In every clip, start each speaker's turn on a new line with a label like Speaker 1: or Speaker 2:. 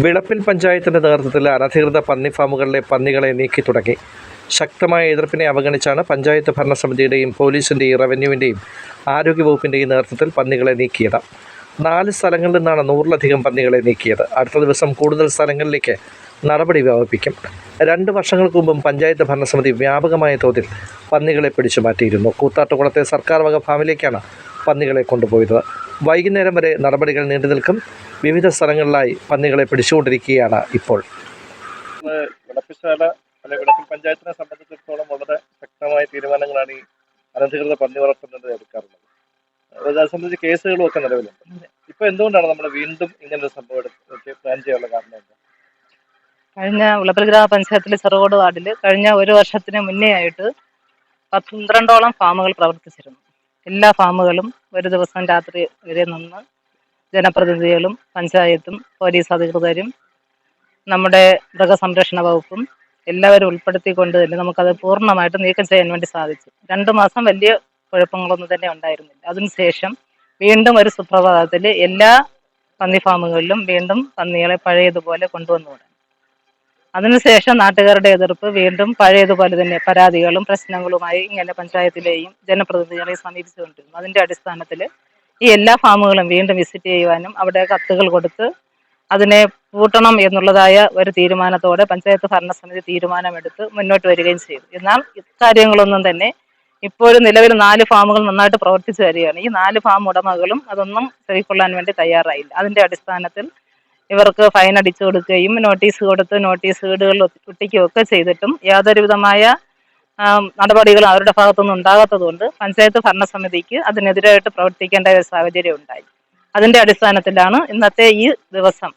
Speaker 1: വിളപ്പിൽ പഞ്ചായത്തിന്റെ നേതൃത്വത്തിൽ അനധികൃത പന്നി ഫാമുകളിലെ പന്നികളെ നീക്കി തുടങ്ങി. ശക്തമായ എതിർപ്പിനെ അവഗണിച്ചാണ് പഞ്ചായത്ത് ഭരണസമിതിയുടെയും പോലീസിന്റെയും റവന്യൂവിന്റെയും ആരോഗ്യവകുപ്പിന്റെയും നേതൃത്വത്തിൽ പന്നികളെ നീക്കിയത്. നാല് സ്ഥലങ്ങളിൽ നിന്നാണ് നൂറിലധികം പന്നികളെ നീക്കിയത്. അടുത്ത ദിവസം കൂടുതൽ സ്ഥലങ്ങളിലേക്ക് നടപടി വ്യാപിപ്പിക്കും. രണ്ട് വർഷങ്ങൾക്ക് മുമ്പും പഞ്ചായത്ത് ഭരണസമിതി വ്യാപകമായ തോതിൽ പന്നികളെ പിടിച്ചു മാറ്റിയിരുന്നു കൂത്താട്ടുകുളത്തെ സർക്കാർ വക ഫാമിലേക്കാണ് പന്നികളെ കൊണ്ടുപോയത്. വൈകുന്നേരം വരെ നടപടികൾ നീണ്ടു നിൽക്കും. വിവിധ സ്ഥലങ്ങളിലായി പന്നികളെ പിടിച്ചുകൊണ്ടിരിക്കുകയാണ് ഇപ്പോൾ.
Speaker 2: വിളപ്പിശാല അല്ലെ വിളപ്പിൽ പഞ്ചായത്തിനെ സംബന്ധിച്ചിടത്തോളം വളരെ ശക്തമായ തീരുമാനങ്ങളാണ് ഈ അനധികൃത പന്നി വളർത്തുന്നത് എടുക്കാറുള്ളത്. അത് സംബന്ധിച്ച് കേസുകളും ഒക്കെ നിലവിലുണ്ട്. ഇപ്പൊ എന്തുകൊണ്ടാണ് നമ്മൾ വീണ്ടും ഇങ്ങനെ ഒരു സംഭവം എടുത്ത് പ്ലാൻ ചെയ്യാനുള്ള കാരണം എന്താ?
Speaker 3: കഴിഞ്ഞ വിളപ്പിൽ ഗ്രാമപഞ്ചായത്തിലെ ചെറുകോട് വാർഡിൽ കഴിഞ്ഞ ഒരു വർഷത്തിന് മുന്നേ ആയിട്ട് പന്ത്രണ്ടോളം ഫാമുകൾ പ്രവർത്തിച്ചിരുന്നു. എല്ലാ ഫാമുകളും ഒരു ദിവസം രാത്രി വരെ നിന്ന് ജനപ്രതിനിധികളും പഞ്ചായത്തും പോലീസ് അധികൃതരും നമ്മുടെ മൃഗസംരക്ഷണ വകുപ്പും എല്ലാവരും ഉൾപ്പെടുത്തിക്കൊണ്ട് തന്നെ നമുക്കത് പൂർണമായിട്ട് നീക്കം ചെയ്യാൻ വേണ്ടി സാധിച്ചു. രണ്ട് മാസം വലിയ കുഴപ്പങ്ങളൊന്നും തന്നെ ഉണ്ടായിരുന്നില്ല. അതിനുശേഷം വീണ്ടും ഒരു സുപ്രഭാതത്തിൽ എല്ലാ പന്നി ഫാമുകളിലും വീണ്ടും പന്നികളെ പഴയതുപോലെ കൊണ്ടുവന്നു അതിനുശേഷം നാട്ടുകാരുടെ എതിർപ്പ് വീണ്ടും പഴയതുപോലെ തന്നെ പരാതികളും പ്രശ്നങ്ങളുമായി ഇങ്ങനെ പഞ്ചായത്തിലെയും ജനപ്രതിനിധികളെയും സമീപിച്ചുകൊണ്ടിരുന്നു. അതിന്റെ അടിസ്ഥാനത്തിൽ ഈ എല്ലാ ഫാമുകളും വീണ്ടും വിസിറ്റ് ചെയ്യുവാനും അവിടെ കത്തുകൾ കൊടുത്ത് അതിനെ പൂട്ടണം എന്നുള്ളതായ ഒരു തീരുമാനത്തോടെ പഞ്ചായത്ത് ഭരണസമിതി തീരുമാനമെടുത്ത് മുന്നോട്ട് വരികയും ചെയ്തു. എന്നാൽ ഇക്കാര്യങ്ങളൊന്നും തന്നെ ഇപ്പോഴും നിലവിൽ നാല് ഫാമുകൾ നന്നായിട്ട് പ്രവർത്തിച്ചു വരികയാണ്. ഈ നാല് ഫാം ഉടമകളും അതൊന്നും കൈക്കൊള്ളാൻ വേണ്ടി തയ്യാറായില്ല. അതിന്റെ അടിസ്ഥാനത്തിൽ ഇവർക്ക് ഫൈൻ അടിച്ചു കൊടുക്കുകയും നോട്ടീസ് കൊടുത്ത് നോട്ടീസ് വീടുകളിൽ ഒട്ടിക്കുകയും ഒക്കെ ചെയ്തിട്ടും യാതൊരു വിധമായ ആം, അവരുടെ ഭാഗത്തുനിന്ന് ഉണ്ടാകാത്തതുകൊണ്ട് പഞ്ചായത്ത് ഭരണസമിതിക്ക് അതിനെതിരായിട്ട് പ്രവർത്തിക്കേണ്ട ഒരു സാഹചര്യം ഉണ്ടായി. അതിന്റെ അടിസ്ഥാനത്തിലാണ് ഇന്നത്തെ ഈ ദിവസം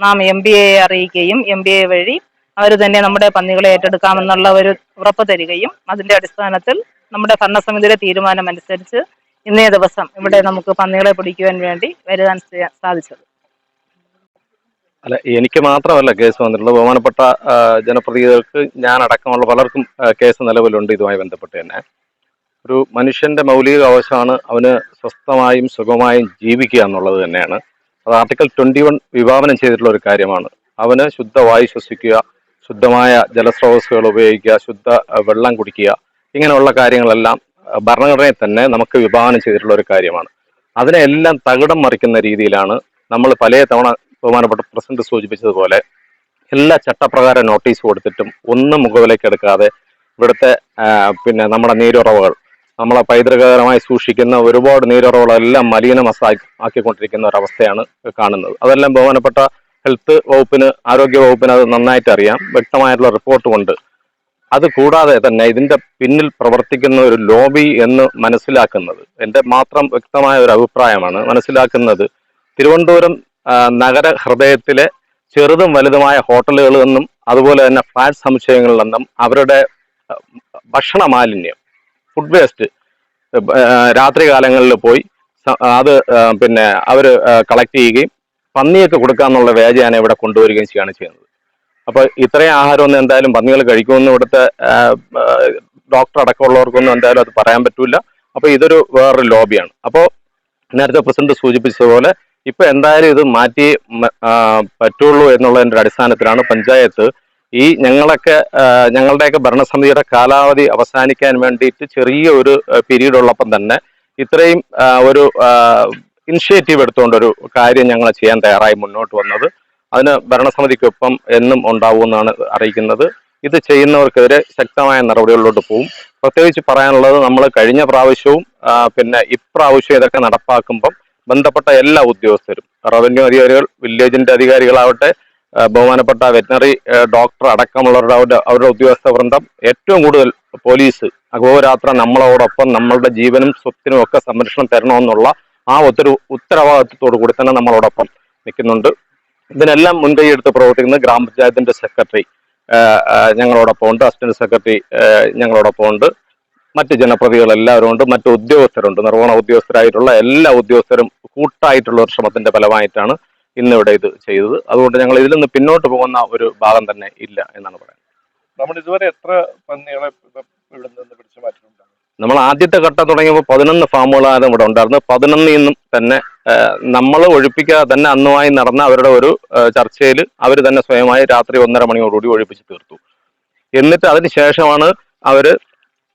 Speaker 3: നാം എം ബി എ അറിയിക്കുകയും എം ബി എ വഴി അവർ തന്നെ നമ്മുടെ പന്നികളെ ഏറ്റെടുക്കാമെന്നുള്ള ഒരു ഉറപ്പ് തരികയും അതിന്റെ അടിസ്ഥാനത്തിൽ നമ്മുടെ ഭരണസമിതിയുടെ തീരുമാനം അനുസരിച്ച് ഇന്നേ ദിവസം ഇവിടെ നമുക്ക് പന്നികളെ പിടിക്കുവാൻ വേണ്ടി വരുവാൻ സാധിച്ചത്.
Speaker 2: അല്ല എനിക്ക് മാത്രമല്ല കേസ് വന്നിട്ടുള്ളത്. ബഹുമാനപ്പെട്ട ജനപ്രതിനിധികൾക്ക് ഞാൻ അടക്കമുള്ള പലർക്കും കേസ് നിലവിലുണ്ട്. ഇതുമായി ബന്ധപ്പെട്ട് തന്നെ. ഒരു മനുഷ്യന്റെ മൗലിക അവശമാണ് അവന് സ്വസ്ഥമായും സുഖമായും ജീവിക്കുക എന്നുള്ളത് തന്നെയാണ്. അത് ആർട്ടിക്കൽ ട്വന്റി വൺ വിഭാവനം ചെയ്തിട്ടുള്ള ഒരു കാര്യമാണ്. അവന് ശുദ്ധവായു ശ്വസിക്കുക ശുദ്ധമായ ജലസ്രോതസ്സുകൾ ഉപയോഗിക്കുക ശുദ്ധ വെള്ളം കുടിക്കുക ഇങ്ങനെയുള്ള കാര്യങ്ങളെല്ലാം ഭരണഘടനയെ തന്നെ നമുക്ക് വിഭാവനം ചെയ്തിട്ടുള്ള ഒരു കാര്യമാണ്. അതിനെല്ലാം തകിടം മറിക്കുന്ന രീതിയിലാണ് നമ്മൾ പല തവണ ബഹുമാനപ്പെട്ട പ്രസിഡന്റ് സൂചിപ്പിച്ചതുപോലെ എല്ലാ ചട്ടപ്രകാരം നോട്ടീസ് കൊടുത്തിട്ടും ഒന്നും മുഖവിലേക്ക് എടുക്കാതെ ഇവിടുത്തെ പിന്നെ നമ്മുടെ നീരുറവുകൾ നമ്മളെ പൈതൃകകരമായി സൂക്ഷിക്കുന്ന ഒരുപാട് നീരുറവകളെല്ലാം മലിനമസാക്കി ആക്കിക്കൊണ്ടിരിക്കുന്ന ഒരവസ്ഥയാണ് കാണുന്നത്. അതെല്ലാം ബഹുമാനപ്പെട്ട ഹെൽത്ത് വകുപ്പിന് ആരോഗ്യ വകുപ്പിന് അത് നന്നായിട്ട് അറിയാം. വ്യക്തമായിട്ടുള്ള റിപ്പോർട്ട് കൊണ്ട്. അത് കൂടാതെ തന്നെ ഇതിന്റെ പിന്നിൽ പ്രവർത്തിക്കുന്ന ഒരു ലോബി എന്ന് മനസ്സിലാക്കുന്നത് എന്റെ മാത്രം വ്യക്തമായ ഒരു അഭിപ്രായമാണ് മനസ്സിലാക്കുന്നത് തിരുവനന്തപുരം നഗര ഹൃദയത്തിലെ ചെറുതും വലുതുമായ ഹോട്ടലുകളിൽ നിന്നും അതുപോലെ തന്നെ ഫ്ലാറ്റ് സമുച്ചയങ്ങളിൽ നിന്നും അവരുടെ ഭക്ഷണ മാലിന്യം ഫുഡ് വേസ്റ്റ് രാത്രി കാലങ്ങളിൽ പോയി അത് പിന്നെ അവർ കളക്ട് ചെയ്യുകയും പന്നിയൊക്കെ കൊടുക്കാന്നുള്ള വേജയാണ് ഇവിടെ കൊണ്ടുവരികയും ചെയ്യുകയാണ് ചെയ്യുന്നത്. അപ്പൊ ഇത്രയും ആഹാരമൊന്നും എന്തായാലും പന്നികൾ കഴിക്കുമെന്ന് ഇവിടുത്തെ ഡോക്ടർ അടക്കമുള്ളവർക്കൊന്നും എന്തായാലും അത് പറയാൻ പറ്റൂല. അപ്പൊ ഇതൊരു വേറൊരു ലോബിയാണ് അപ്പോൾ നേരത്തെ പ്രസിഡന്റ് സൂചിപ്പിച്ചതുപോലെ ഇപ്പൊ എന്തായാലും ഇത് മാറ്റി പറ്റുള്ളൂ എന്നുള്ളതിന്റെ അടിസ്ഥാനത്തിലാണ് പഞ്ചായത്ത് ഈ ഞങ്ങളൊക്കെ ഞങ്ങളുടെയൊക്കെ ഭരണസമിതിയുടെ കാലാവധി അവസാനിക്കാൻ വേണ്ടിയിട്ട് ചെറിയ ഒരു പീരീഡ് ഉള്ളപ്പം തന്നെ ഇത്രയും ഒരു ഇനിഷ്യേറ്റീവ് എടുത്തുകൊണ്ട് ഒരു കാര്യം ഞങ്ങൾ ചെയ്യാൻ തയ്യാറായി മുന്നോട്ട് വന്നത്. അതിന് ഭരണസമിതിക്കൊപ്പം എന്നും ഉണ്ടാവുമെന്നാണ് അറിയിക്കുന്നത്. ഇത് ചെയ്യുന്നവർക്കെതിരെ ശക്തമായ നടപടികളിലോട്ട് പോകും പ്രത്യേകിച്ച് പറയാനുള്ളത് നമ്മൾ കഴിഞ്ഞ പ്രാവശ്യവും പിന്നെ ഇപ്രാവശ്യം ഇതൊക്കെ നടപ്പാക്കുമ്പം ബന്ധപ്പെട്ട എല്ലാ ഉദ്യോഗസ്ഥരും. റവന്യൂ അധികാരികൾ വില്ലേജിന്റെ അധികാരികളാവട്ടെ ബഹുമാനപ്പെട്ട വെറ്റിനറി ഡോക്ടർ അടക്കമുള്ളവരുടെ അവരുടെ അവരുടെ ഉദ്യോഗസ്ഥ വൃന്ദം. ഏറ്റവും കൂടുതൽ പോലീസ് അഹോരാത്ര നമ്മളോടൊപ്പം നമ്മളുടെ ജീവനും സ്വത്തിനും ഒക്കെ സംരക്ഷണം തരണമെന്നുള്ള ആ ഒത്തൊരു ഉത്തരവാദിത്വത്തോടു കൂടി തന്നെ നമ്മളോടൊപ്പം നിൽക്കുന്നുണ്ട്. ഇതിനെല്ലാം മുൻകൈ എടുത്ത് പ്രവർത്തിക്കുന്ന ഗ്രാമപഞ്ചായത്തിന്റെ സെക്രട്ടറി ഞങ്ങളോടൊപ്പം ഉണ്ട് അസിസ്റ്റന്റ് സെക്രട്ടറി ഞങ്ങളോടൊപ്പം ഉണ്ട് മറ്റ് ജനപ്രതികൾ എല്ലാവരും ഉണ്ട് മറ്റ് ഉദ്യോഗസ്ഥരുണ്ട്. നിർവഹണ ഉദ്യോഗസ്ഥരായിട്ടുള്ള എല്ലാ ഉദ്യോഗസ്ഥരും കൂട്ടായിട്ടുള്ള ഒരു ശ്രമത്തിന്റെ ഫലമായിട്ടാണ് ഇന്നിവിടെ ഇത് ചെയ്തത്. അതുകൊണ്ട് ഞങ്ങൾ ഇതിൽ നിന്ന് പിന്നോട്ട് പോകുന്ന ഒരു ഭാഗം തന്നെ ഇല്ല എന്നാണ് പറയുന്നത്.
Speaker 4: നമ്മൾ ഇതുവരെ എത്ര പന്നികളെ ഇപ്പം ഇവിടെ നിന്ന് പിടിച്ചു മാറ്റിയിട്ടുണ്ട്?
Speaker 2: നമ്മൾ ആദ്യത്തെ ഘട്ടം തുടങ്ങിയപ്പോൾ പതിനൊന്ന് ഫാമുകളാണ് ഇവിടെ ഉണ്ടായിരുന്നു പതിനൊന്നിൽ നിന്നും തന്നെ നമ്മൾ ഒഴിപ്പിക്കാതെ തന്നെ അന്നുമായി നടന്ന അവരുടെ ഒരു ചർച്ചയിൽ അവർ തന്നെ സ്വയമായി രാത്രി ഒന്നര മണിയോടുകൂടി ഒഴിപ്പിച്ച് തീർത്തു. എന്നിട്ട് അതിന് ശേഷമാണ് അവർ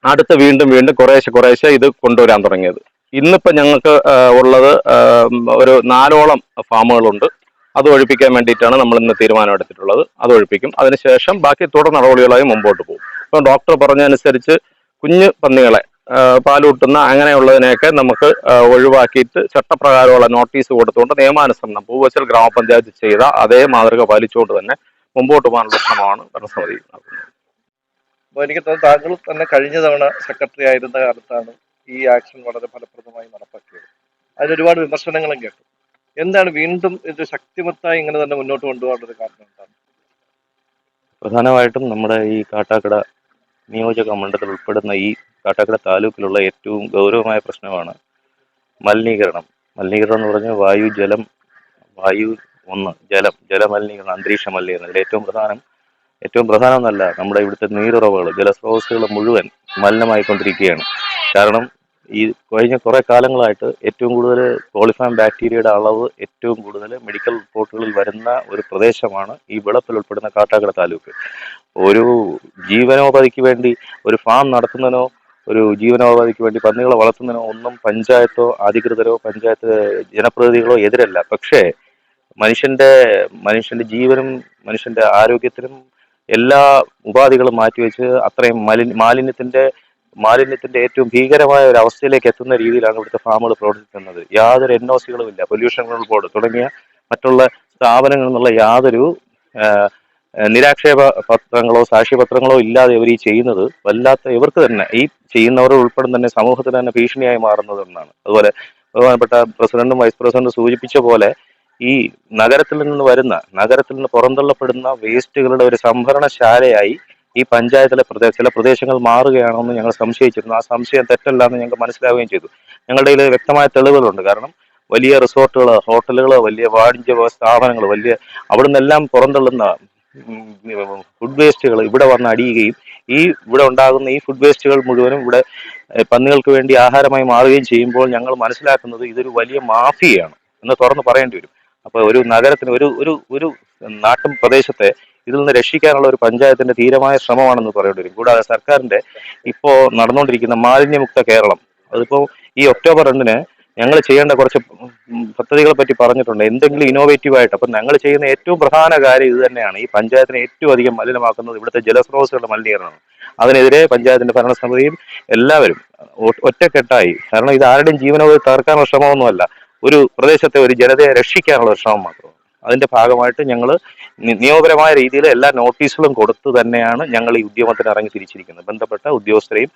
Speaker 2: അടുത്ത് വീണ്ടും വീണ്ടും കുറേശ്ശെ കുറേശ്ശെ ഇത് കൊണ്ടുവരാൻ തുടങ്ങിയത്. ഇന്നിപ്പോൾ ഞങ്ങൾക്ക് ഉള്ളത് ഒരു നാലോളം ഫാമുകളുണ്ട്. അത് ഒഴിപ്പിക്കാൻ വേണ്ടിയിട്ടാണ് നമ്മൾ ഇന്ന് തീരുമാനം എടുത്തിട്ടുള്ളത്. അത് ഒഴിപ്പിക്കും. അതിനുശേഷം ബാക്കി തുടർ നടപടികളായി മുമ്പോട്ട് പോകും. ഇപ്പം ഡോക്ടർ പറഞ്ഞതനുസരിച്ച് കുഞ്ഞു പന്നികളെ പാലൂട്ടുന്ന അങ്ങനെയുള്ളതിനെയൊക്കെ നമുക്ക് ഒഴിവാക്കിയിട്ട് ചട്ടപ്രകാരമുള്ള നോട്ടീസ് കൊടുത്തുകൊണ്ട് നിയമാനുസരണം പൂവച്ചൽ ഗ്രാമപഞ്ചായത്ത് ചെയ്ത അതേ മാതൃക പാലിച്ചുകൊണ്ട് തന്നെ മുമ്പോട്ട് പോകാനുള്ള ശ്രമമാണ് ഭരണസമിതി നടത്തുന്നത്.
Speaker 1: അപ്പോൾ എനിക്ക് തോന്നുന്നു താങ്കൾ തന്നെ കഴിഞ്ഞ തവണ സെക്രട്ടറി ആയിരുന്ന കാലത്താണ് ഈ ആക്ഷൻ വളരെ ഫലപ്രദമായി നടപ്പാക്കിയത്. അതിന് ഒരുപാട് വിമർശനങ്ങളും കേട്ടു. എന്താണ് വീണ്ടും ഇത് ശക്തിമത്തായി ഇങ്ങനെ തന്നെ മുന്നോട്ട് കൊണ്ടുപോകാനുള്ള കാരണം എന്താണ്?
Speaker 5: പ്രധാനമായിട്ടും നമ്മുടെ ഈ കാട്ടാക്കട നിയോജക മണ്ഡലത്തിൽ ഉൾപ്പെടുന്ന ഈ കാട്ടാക്കട താലൂക്കിലുള്ള ഏറ്റവും ഗൗരവമായ പ്രശ്നമാണ് മലിനീകരണം. മലിനീകരണം എന്ന് പറഞ്ഞാൽ വായു ജലം വായു ഒന്ന് ജലം ജലമലിനീകരണം അന്തരീക്ഷ മലിനീകരണം ഇതിൽ ഏറ്റവും പ്രധാനം ഏറ്റവും പ്രധാനമെന്നല്ല നമ്മുടെ ഇവിടുത്തെ നീരുറവുകൾ ജലസ്രോതസ്സുകൾ മുഴുവൻ മലിനമായിക്കൊണ്ടിരിക്കുകയാണ്. കാരണം ഈ കഴിഞ്ഞ കുറേ കാലങ്ങളായിട്ട് ഏറ്റവും കൂടുതൽ കോളിഫാം ബാക്ടീരിയയുടെ അളവ് ഏറ്റവും കൂടുതൽ മെഡിക്കൽ റിപ്പോർട്ടുകളിൽ വരുന്ന ഒരു പ്രദേശമാണ് ഈ വിളപ്പിൽ ഉൾപ്പെടുന്ന കാട്ടാക്കട താലൂക്ക്. ഒരു ജീവനോപാധിക്ക് വേണ്ടി ഒരു ഫാം നടത്തുന്നതിനോ ഒരു ജീവനോപാധിക്ക് വേണ്ടി പന്നികളെ വളർത്തുന്നതിനോ ഒന്നും പഞ്ചായത്തോ അധികൃതരോ പഞ്ചായത്ത് ജനപ്രതിനിധികളോ എതിരല്ല. പക്ഷേ മനുഷ്യന്റെ മനുഷ്യന്റെ ജീവനും മനുഷ്യന്റെ ആരോഗ്യത്തിനും എല്ലാ ഉപാധികളും മാറ്റിവെച്ച് അത്രയും മലി മാലിന്യത്തിന്റെ മാലിന്യത്തിന്റെ ഏറ്റവും ഭീകരമായ ഒരു അവസ്ഥയിലേക്ക് എത്തുന്ന രീതിയിലാണ് ഇവിടുത്തെ ഫാമുകൾ പ്രവർത്തിക്കുന്നത്. യാതൊരു N O pollution control board തുടങ്ങിയ മറ്റുള്ള സ്ഥാപനങ്ങളിൽ നിന്നുള്ള യാതൊരു നിരാക്ഷേപ പത്രങ്ങളോ സാക്ഷ്യപത്രങ്ങളോ ഇല്ലാതെ ഇവർ ഈ ചെയ്യുന്നത് വല്ലാത്ത ഇവർക്ക് തന്നെ ഈ ചെയ്യുന്നവർ ഉൾപ്പെടെ തന്നെ സമൂഹത്തിന് തന്നെ ഭീഷണിയായി മാറുന്നത് എന്നാണ്. അതുപോലെ ബഹുമാനപ്പെട്ട പ്രസിഡന്റും വൈസ് പ്രസിഡന്റും സൂചിപ്പിച്ച പോലെ ഈ നഗരത്തിൽ നിന്ന് വരുന്ന നഗരത്തിൽ നിന്ന് പുറന്തള്ളപ്പെടുന്ന വേസ്റ്റുകളുടെ ഒരു സംഭരണശാലയായി ഈ പഞ്ചായത്തിലെ പ്രദേശ ചില പ്രദേശങ്ങൾ മാറുകയാണെന്ന് ഞങ്ങൾ സംശയിച്ചിരുന്നു. ആ സംശയം തെറ്റല്ല എന്ന് ഞങ്ങൾക്ക് മനസ്സിലാവുകയും ചെയ്തു. ഞങ്ങളുടെ കയ്യിൽ വ്യക്തമായ തെളിവുകളുണ്ട്. കാരണം വലിയ റിസോർട്ടുകൾ ഹോട്ടലുകൾ വലിയ വാണിജ്യ സ്ഥാപനങ്ങൾ വലിയ അവിടെ നിന്നെല്ലാം പുറന്തള്ളുന്ന ഫുഡ് വേസ്റ്റുകൾ ഇവിടെ വന്ന് അടിയുകയും ഈ ഇവിടെ ഉണ്ടാകുന്ന ഈ ഫുഡ് വേസ്റ്റുകൾ മുഴുവനും ഇവിടെ പന്നികൾക്ക് വേണ്ടി ആഹാരമായി മാറുകയും ചെയ്യുമ്പോൾ ഞങ്ങൾ മനസ്സിലാക്കുന്നത് ഇതൊരു വലിയ മാഫിയാണ് എന്ന് തുറന്ന് പറയേണ്ടി വരും. അപ്പോൾ ഒരു നഗരത്തിന് ഒരു ഒരു ഒരു നാട്ടും പ്രദേശത്തെ ഇതിൽ നിന്ന് രക്ഷിക്കാനുള്ള ഒരു പഞ്ചായത്തിന്റെ തീരമായ ശ്രമമാണെന്ന് പറയേണ്ടി വരും. കൂടാതെ സർക്കാരിന്റെ ഇപ്പോൾ നടന്നുകൊണ്ടിരിക്കുന്ന മാലിന്യമുക്ത കേരളം. അതിപ്പോ ഈ ഒക്ടോബർ രണ്ടിന് ഞങ്ങൾ ചെയ്യേണ്ട കുറച്ച് പദ്ധതികളെ പറ്റി പറഞ്ഞിട്ടുണ്ട്. എന്തെങ്കിലും ഇന്നോവേറ്റീവ് ആയിട്ട്. അപ്പം ഞങ്ങൾ ചെയ്യുന്ന ഏറ്റവും പ്രധാന കാര്യം ഇത് തന്നെയാണ്. ഈ പഞ്ചായത്തിനെ ഏറ്റവും അധികം മലിനമാക്കുന്നത് ഇവിടുത്തെ ജലസ്രോതസ്സുകളുടെ മലിനീകരണമാണ്. അതിനെതിരെ പഞ്ചായത്തിന്റെ ഭരണസമിതിയും എല്ലാവരും ഒറ്റക്കെട്ടായി. കാരണം ഇത് ആരുടെയും ജീവനോ തകർക്കാനുള്ള ശ്രമമൊന്നുമല്ല. ഒരു പ്രദേശത്തെ ഒരു ജനതയെ രക്ഷിക്കാനുള്ള ഒരു ശ്രമം മാത്രമാണ്. അതിന്റെ ഭാഗമായിട്ട് ഞങ്ങൾ നിയമപരമായ രീതിയിൽ എല്ലാ നോട്ടീസുകളും കൊടുത്തു തന്നെയാണ് ഞങ്ങൾ ഈ ഉദ്യമത്തിന് ഇറങ്ങി തിരിച്ചിരിക്കുന്നത്. ബന്ധപ്പെട്ട ഉദ്യോഗസ്ഥരെയും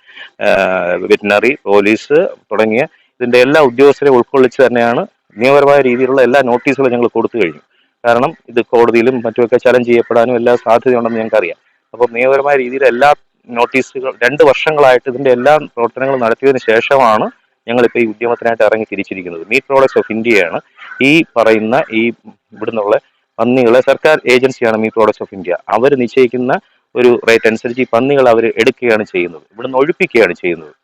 Speaker 5: വെറ്റിനറി പോലീസ് തുടങ്ങിയ ഇതിന്റെ എല്ലാ ഉദ്യോഗസ്ഥരെയും ഉൾക്കൊള്ളിച്ച് തന്നെയാണ് നിയമപരമായ രീതിയിലുള്ള എല്ലാ നോട്ടീസുകളും ഞങ്ങൾ കൊടുത്തു കഴിഞ്ഞു. കാരണം ഇത് കോടതിയിലും മറ്റുമൊക്കെ ചലഞ്ച് ചെയ്യപ്പെടാനും എല്ലാ സാധ്യതയുണ്ടെന്ന് ഞങ്ങൾക്കറിയാം. അപ്പോൾ നിയമപരമായ രീതിയിൽ എല്ലാ നോട്ടീസുകൾ രണ്ട് വർഷങ്ങളായിട്ട് ഇതിന്റെ എല്ലാ പ്രവർത്തനങ്ങളും നടത്തിയതിനു ശേഷമാണ് ഞങ്ങളിപ്പോൾ ഈ ഉദ്യമത്തിനായിട്ട് ഇറങ്ങി തിരിച്ചിരിക്കുന്നത്. മീറ്റ് പ്രോഡക്ട്സ് ഓഫ് ഇന്ത്യയാണ് ഈ പറയുന്ന ഈ ഇവിടുന്നുള്ള പന്നികളെ സർക്കാർ ഏജൻസിയാണ് മീറ്റ് പ്രോഡക്ട്സ് ഓഫ് ഇന്ത്യ അവർ നിശ്ചയിക്കുന്ന ഒരു റേറ്റ് അനുസരിച്ച് ഈ പന്നികൾ അവർ എടുക്കുകയാണ് ചെയ്യുന്നത്. ഇവിടുന്ന് ഒഴിപ്പിക്കുകയാണ് ചെയ്യുന്നത്.